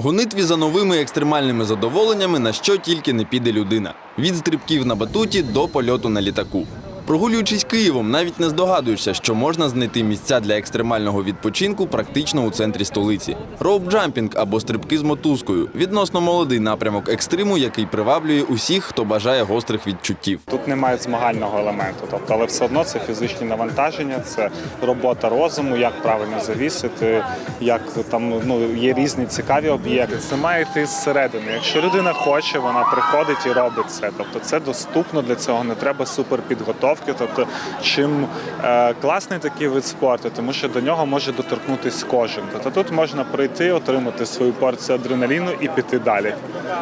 гонитві за новими екстремальними задоволеннями на що тільки не піде людина: від стрибків на батуті до польоту на літаку. Прогулюючись Києвом, навіть не здогадуєшся, що можна знайти місця для екстремального відпочинку практично у центрі столиці. Роуп-джампінг або стрибки з мотузкою відносно молодий напрямок екстриму, який приваблює усіх, хто бажає гострих відчуттів. Тут немає змагального елементу, тобто, але все одно це фізичні навантаження, це робота розуму, як правильно завісити, як там ну є різні цікаві об'єкти. Це має йти зсередини. Якщо людина хоче, вона приходить і робить це. Тобто це доступно для цього, не треба суперпідготовки. Тобто, чим е, класний такий вид спорту, тому що до нього може доторкнутись кожен. Тобто тут можна прийти, отримати свою порцію адреналіну і піти далі.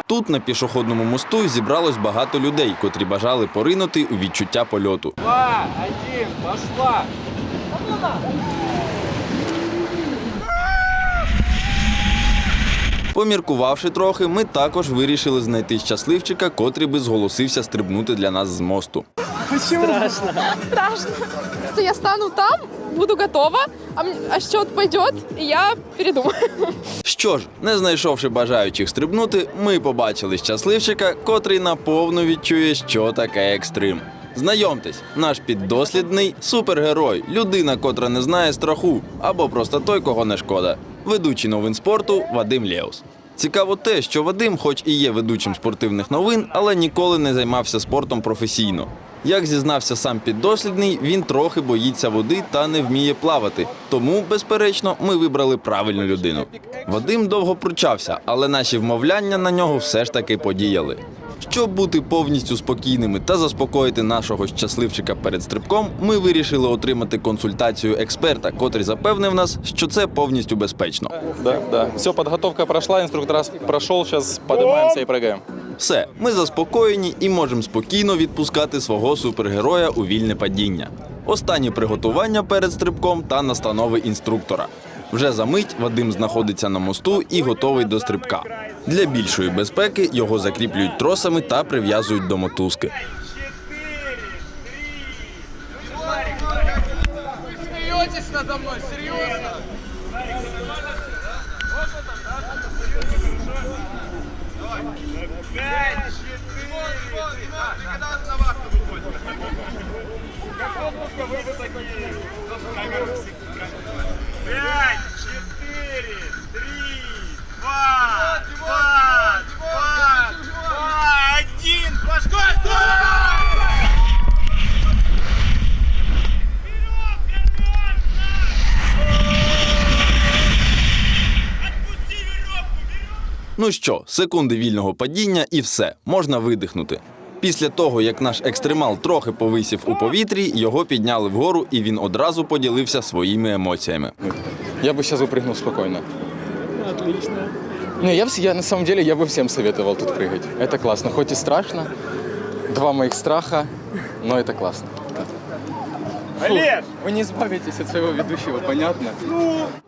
Тут на пішохідному мосту зібралось багато людей, котрі бажали поринути у відчуття польоту. Два, один, пошла! Поміркувавши трохи, ми також вирішили знайти щасливчика, котрий би зголосився стрибнути для нас з мосту. Страшно. Что я стану там, буду готова, а, а счет пойдет, и я передумаю. Що ж, не знайшовши бажаючих стрибнути, ми побачили щасливчика, котрий наповну відчує, що таке екстрим. Знайомтесь, наш піддослідний супергерой, людина, котра не знає страху, або просто той, кого не шкода. Ведучий новин спорту Вадим Лєус. Цікаво те, що Вадим, хоч і є ведучим спортивних новин, але ніколи не займався спортом професійно. Як зізнався сам піддослідний, він трохи боїться води та не вміє плавати. Тому, безперечно, ми вибрали правильну людину. Вадим довго пручався, але наші вмовляння на нього все ж таки подіяли. Щоб бути повністю спокійними та заспокоїти нашого щасливчика перед стрибком, ми вирішили отримати консультацію експерта, котрий запевнив нас, що це повністю безпечно. Да, да. Все, подготовка прошла, инструктор прошел, сейчас поднимаемся и прыгаем. Все, ми заспокоєні і можемо спокійно відпускати свого супергероя у вільне падіння. Останні приготування перед стрибком та настанови інструктора. Вже за мить Вадим знаходиться на мосту і готовий до стрибка. Для більшої безпеки його закріплюють тросами та прив'язують до мотузки. Смеетесь надо мной, серьезно? Ну що, секунди вільного падіння і все, можна видихнути. Після того, як наш екстремал трохи повисів у повітрі, його підняли вгору, і він одразу поділився своїми емоціями. Я бы сейчас выпрыгнул спокойно. Отлично. Не, я, вс- я на самом деле я бы всем советовал тут прыгать. Это классно, хоть и страшно. Два моих страха, но это классно. Олег! Ви не збавитеся цього своего понятно?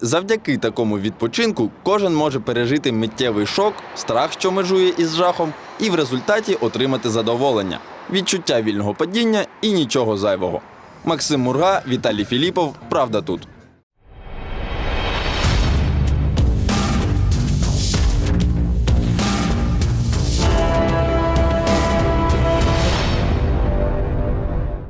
Завдяки такому відпочинку кожен може пережити миттєвий шок, страх, що межує із жахом, і в результаті отримати задоволення, відчуття вільного падіння і нічого зайвого. Максим Мурга, Віталій Філіпов. Правда тут.